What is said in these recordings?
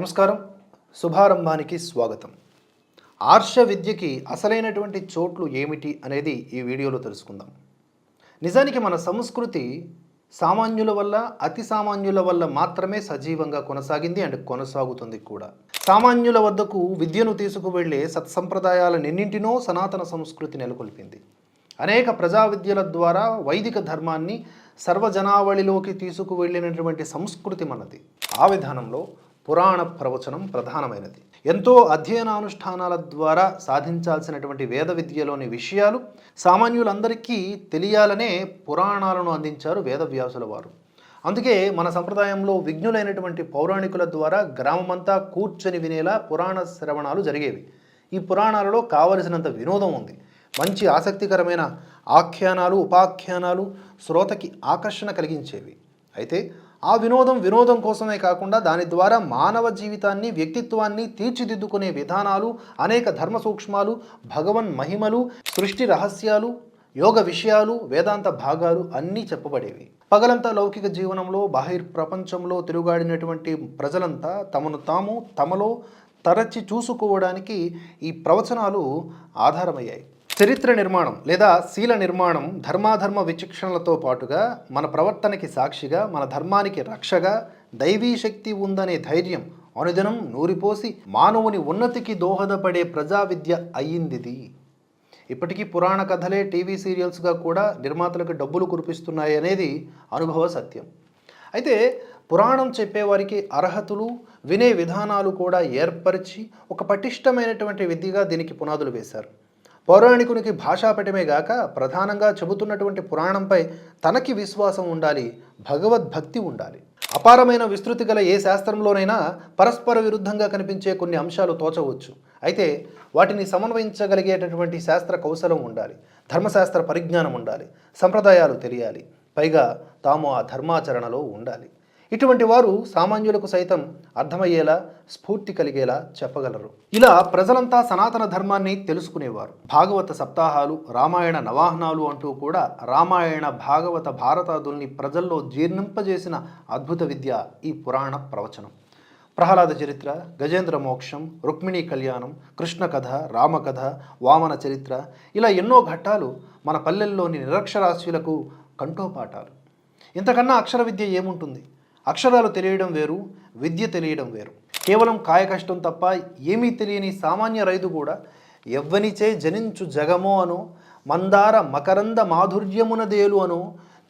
నమస్కారం. శుభారంభానికి స్వాగతం. ఆర్ష విద్యకి అసలైనటువంటి చోట్లు ఏమిటి అనేది ఈ వీడియోలో తెలుసుకుందాం. నిజానికి మన సంస్కృతి సామాన్యుల వల్ల అతి సామాన్యుల వల్ల మాత్రమే సజీవంగా కొనసాగింది అండ్ కొనసాగుతుంది కూడా. సామాన్యుల వద్దకు విద్యను తీసుకువెళ్ళే సత్సంప్రదాయాలన్నింటినో సనాతన సంస్కృతి నెలకొల్పింది. అనేక ప్రజా విద్యల ద్వారా వైదిక ధర్మాన్ని సర్వజనావళిలోకి తీసుకువెళ్ళినటువంటి సంస్కృతి మనది. ఆ విధానంలో పురాణ ప్రవచనం ప్రధానమైనది. ఎంతో అధ్యయనానుష్ఠానాల ద్వారా సాధించాల్సినటువంటి వేద విద్యలోని విషయాలు సామాన్యులందరికీ తెలియాలనే పురాణాలను అందించారు వేదవ్యాసుల వారు. అందుకే మన సంప్రదాయంలో విజ్ఞులైనటువంటి పౌరాణికుల ద్వారా గ్రామమంతా కూర్చొని వినేలా పురాణ శ్రవణాలు జరిగేవి. ఈ పురాణాలలో కావలసినంత వినోదం ఉంది. మంచి ఆసక్తికరమైన ఆఖ్యానాలు ఉపాఖ్యానాలు శ్రోతకి ఆకర్షణ కలిగించేవి. అయితే ఆ వినోదం వినోదం కోసమే కాకుండా దాని ద్వారా మానవ జీవితాన్ని వ్యక్తిత్వాన్ని తీర్చిదిద్దుకునే విధానాలు అనేక ధర్మ సూక్ష్మాలు భగవన్ మహిమలు సృష్టి రహస్యాలు యోగ విషయాలు వేదాంత భాగాలు అన్నీ చెప్పబడేవి. పగలంతా లౌకిక జీవనంలో బాహిర్ ప్రపంచంలో తిరుగాడినటువంటి ప్రజలంతా తమను తాము తమలో తరచి చూసుకోవడానికి ఈ ప్రవచనాలు ఆధారమయ్యాయి. చరిత్ర నిర్మాణం లేదా శీల నిర్మాణం ధర్మాధర్మ విచక్షణలతో పాటుగా మన ప్రవర్తనకి సాక్షిగా మన ధర్మానికి రక్షగా దైవీ శక్తి ఉందనే ధైర్యం అనుదినం నూరిపోసి మానవుని ఉన్నతికి దోహదపడే ప్రజా విద్య అయ్యిందిది. ఇప్పటికీ పురాణ కథలే టీవీ సీరియల్స్గా కూడా నిర్మాతలకు డబ్బులు కురిపిస్తున్నాయి అనేది అనుభవ సత్యం. అయితే పురాణం చెప్పేవారికి అర్హతలు వినే విధానాలు కూడా ఏర్పరిచి ఒక పటిష్టమైనటువంటి విద్యగా దీనికి పునాదులు వేశారు. పౌరాణికునికి భాషాపటమే గాక ప్రధానంగా చెబుతున్నటువంటి పురాణంపై తనకి విశ్వాసం ఉండాలి భగవద్భక్తి ఉండాలి. అపారమైన విస్తృతి గల ఏ శాస్త్రంలోనైనా పరస్పర విరుద్ధంగా కనిపించే కొన్ని అంశాలు తోచవచ్చు. అయితే వాటిని సమన్వయించగలిగేటటువంటి శాస్త్ర కౌశలం ఉండాలి ధర్మశాస్త్ర పరిజ్ఞానం ఉండాలి సంప్రదాయాలు తెలియాలి. పైగా తాము ఆ ధర్మాచరణలో ఉండాలి. ఇటువంటి వారు సామాన్యులకు సైతం అర్థమయ్యేలా స్ఫూర్తి కలిగేలా చెప్పగలరు. ఇలా ప్రజలంతా సనాతన ధర్మాన్ని తెలుసుకునేవారు. భాగవత సప్తాహాలు రామాయణ నవాహనాలు అంటూ కూడా రామాయణ భాగవత భారతాదుల్ని ప్రజల్లో జీర్ణింపజేసిన అద్భుత విద్య ఈ పురాణ ప్రవచనం. ప్రహ్లాద చరిత్ర గజేంద్ర మోక్షం రుక్మిణీ కళ్యాణం కృష్ణ కథ రామకథ వామన చరిత్ర ఇలా ఎన్నో ఘట్టాలు మన పల్లెల్లోని నిరక్షరాస్యులకు కంఠోపాఠాలు. ఇంతకన్నా అక్షర విద్య ఏముంటుంది? అక్షరాలు తెలియడం వేరు విద్య తెలియడం వేరు. కేవలం కాయ కష్టం తప్ప ఏమీ తెలియని సామాన్య రైతు కూడా ఎవ్వనిచే జనించు జగమో అను మందార మకరంద మాధుర్యమునదేలు అను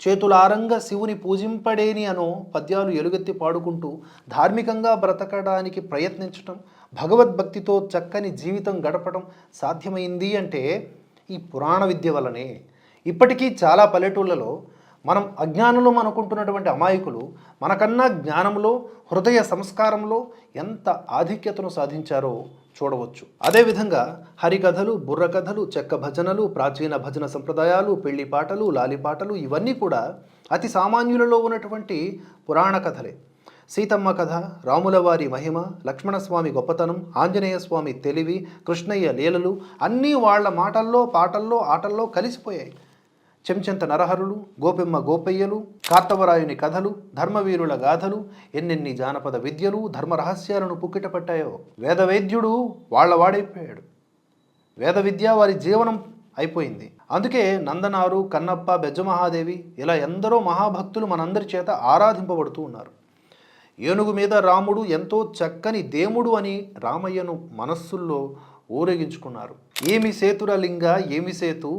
చేతులారంగ శివుని పూజింపడేని అనో పద్యాలు ఎలుగెత్తి పాడుకుంటూ ధార్మికంగా బ్రతకడానికి ప్రయత్నించటం భగవద్భక్తితో చక్కని జీవితం గడపడం సాధ్యమైంది అంటే ఈ పురాణ విద్య వల్లనే. ఇప్పటికీ చాలా పల్లెటూళ్ళలో మనం అజ్ఞానులు అనుకుంటున్నటువంటి అమాయకులు మనకన్నా జ్ఞానంలో హృదయ సంస్కారంలో ఎంత ఆధిక్యతను సాధించారో చూడవచ్చు. అదేవిధంగా హరికథలు బుర్రకథలు చెక్క భజనలు ప్రాచీన భజన సంప్రదాయాలు పెళ్ళి పాటలు లాలిపాటలు ఇవన్నీ కూడా అతి సామాన్యులలో ఉన్నటువంటి పురాణ కథలే. సీతమ్మ కథ రాములవారి మహిమ లక్ష్మణస్వామి గొప్పతనం ఆంజనేయ స్వామి తెలివి కృష్ణయ్య లీలలు అన్నీ వాళ్ళ మాటల్లో పాటల్లో ఆటల్లో కలిసిపోయాయి. చెంచెంత నరహరులు గోపెమ్మ గోపయ్యలు కార్తవరాయుని కథలు ధర్మవీరుల గాథలు ఎన్నెన్ని జానపద విద్యలు ధర్మ రహస్యాలను పుక్కిటపట్టాయో. వేదవైద్యుడు వాళ్ళవాడైపోయాడు వేద విద్య వారి జీవనం అయిపోయింది. అందుకే నందనారు కన్నప్ప బెజ్జమహాదేవి ఇలా ఎందరో మహాభక్తులు మనందరి చేత ఆరాధింపబడుతూ ఉన్నారు. ఏనుగు మీద రాముడు ఎంతో చక్కని దేముడు అని రామయ్యను మనస్సుల్లో ఊరేగించుకున్నారు. ఏమి సేతుర లింగ? ఏమి సేతు?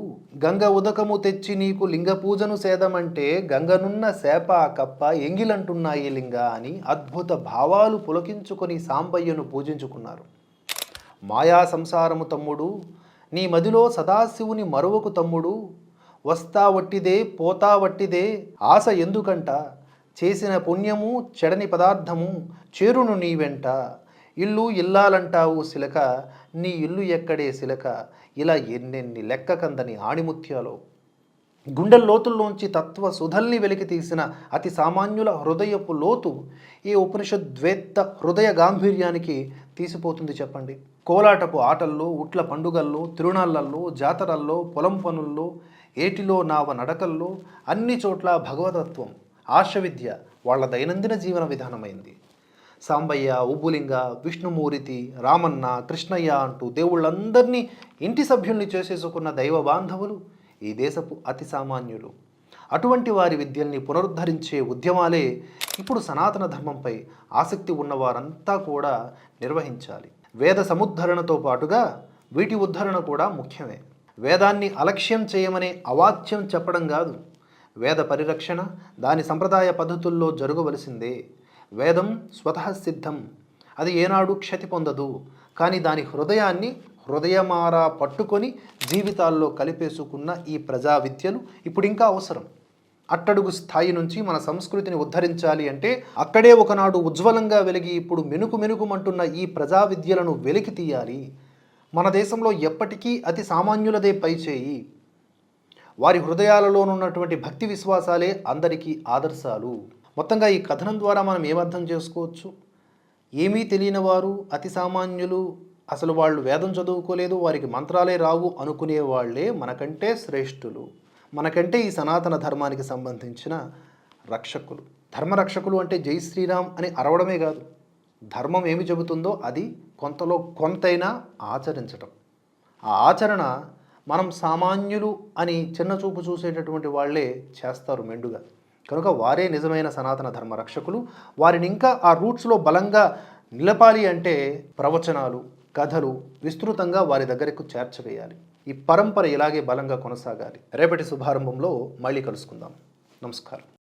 గంగ ఉదకము తెచ్చి నీకు లింగ పూజను సేదమంటే గంగనున్న సేప కప్ప ఎంగిలంటున్నాయి లింగ అని అద్భుత భావాలు పులకించుకొని సాంబయ్యను పూజించుకున్నారు. మాయా సంసారము తమ్ముడు నీ మదిలో సదాశివుని మరువకు తమ్ముడు వస్తా వట్టిదే పోతా వట్టిదే ఆశ ఎందుకంట? చేసిన పుణ్యము చెడని పదార్థము చేరును నీ వెంట. ఇల్లు ఇల్లాలంటావు సిలక నీ ఇల్లు ఎక్కడే సిలక ఇలా ఎన్నెన్ని లెక్క కందని ఆణిముత్యాలో. గుండె లోతుల్లోంచి తత్వ సుధల్ని వెలికి తీసిన అతి సామాన్యుల హృదయపు లోతు ఈ ఉపనిషద్వేత్త హృదయ గాంభీర్యానికి తీసిపోతుంది చెప్పండి. కోలాటపు ఆటల్లో ఉట్ల పండుగల్లో తిరుణాలల్లో జాతరల్లో పొలం పనుల్లో ఏటిలో నావ నడకల్లో అన్ని చోట్ల భగవతత్వం ఆశ విద్య వాళ్ళ దైనందిన జీవన విధానమైంది. సాంబయ్య ఉబ్బులింగ విష్ణుమూరితి రామన్న కృష్ణయ్య అంటూ దేవుళ్ళందరినీ ఇంటి సభ్యుల్ని చేసేసుకున్న దైవ బాంధవులు ఈ దేశపు అతి సామాన్యులు. అటువంటి వారి విద్యల్ని పునరుద్ధరించే ఉద్యమాలే ఇప్పుడు సనాతన ధర్మంపై ఆసక్తి ఉన్నవారంతా కూడా నిర్వహించాలి. వేద సముద్ధరణతో పాటుగా వీటి ఉద్ధరణ కూడా ముఖ్యమే. వేదాన్ని అలక్ష్యం చేయమనే అవాచ్యం చెప్పడం కాదు. వేద పరిరక్షణ దాని సంప్రదాయ పద్ధతుల్లో జరగవలసిందే. వేదం స్వతః సిద్ధం. అది ఏనాడు క్షతి పొందదు. కానీ దాని హృదయాన్ని హృదయమారా పట్టుకొని జీవితాల్లో కలిపేసుకున్న ఈ ప్రజా విద్యలు ఇప్పుడు ఇంకా అవసరం. అట్టడుగు స్థాయి నుంచి మన సంస్కృతిని ఉద్ధరించాలి అంటే అక్కడే ఒకనాడు ఉజ్వలంగా వెలిగి ఇప్పుడు మెనుకు మెనుకుమంటున్న ఈ ప్రజా విద్యలను వెలికి తీయాలి. మన దేశంలో ఎప్పటికీ అతి సామాన్యులదే పైచేయి. వారి హృదయాలలోనున్నటువంటి భక్తి విశ్వాసాలే అందరికీ ఆదర్శాలు. మొత్తంగా ఈ కథనం ద్వారా మనం ఏమర్థం చేసుకోవచ్చు? ఏమీ తెలియని వారు అతి సామాన్యులు అసలు వాళ్ళు వేదం చదువుకోలేదు వారికి మంత్రాలే రావు అనుకునే వాళ్ళే మనకంటే శ్రేష్ఠులు. మనకంటే ఈ సనాతన ధర్మానికి సంబంధించిన రక్షకులు. ధర్మరక్షకులు అంటే జై శ్రీరామ్ అని అరవడమే కాదు. ధర్మం ఏమి చెబుతుందో అది కొంతలో కొంతైనా ఆచరించటం. ఆ ఆచరణ మనం సామాన్యులు అని చిన్న చూపు చూసేటటువంటి వాళ్ళే చేస్తారు మెండుగా. కనుక వారే నిజమైన సనాతన ధర్మ రక్షకులు. వారిని ఇంకా ఆ రూట్స్లో బలంగా నిలపాలి అంటే ప్రవచనాలు కథలు విస్తృతంగా వారి దగ్గరకు చేర్చవేయాలి. ఈ పరంపర ఇలాగే బలంగా కొనసాగాలి. రేపటి శుభారంభంలో మళ్ళీ కలుసుకుందాం. నమస్కారం.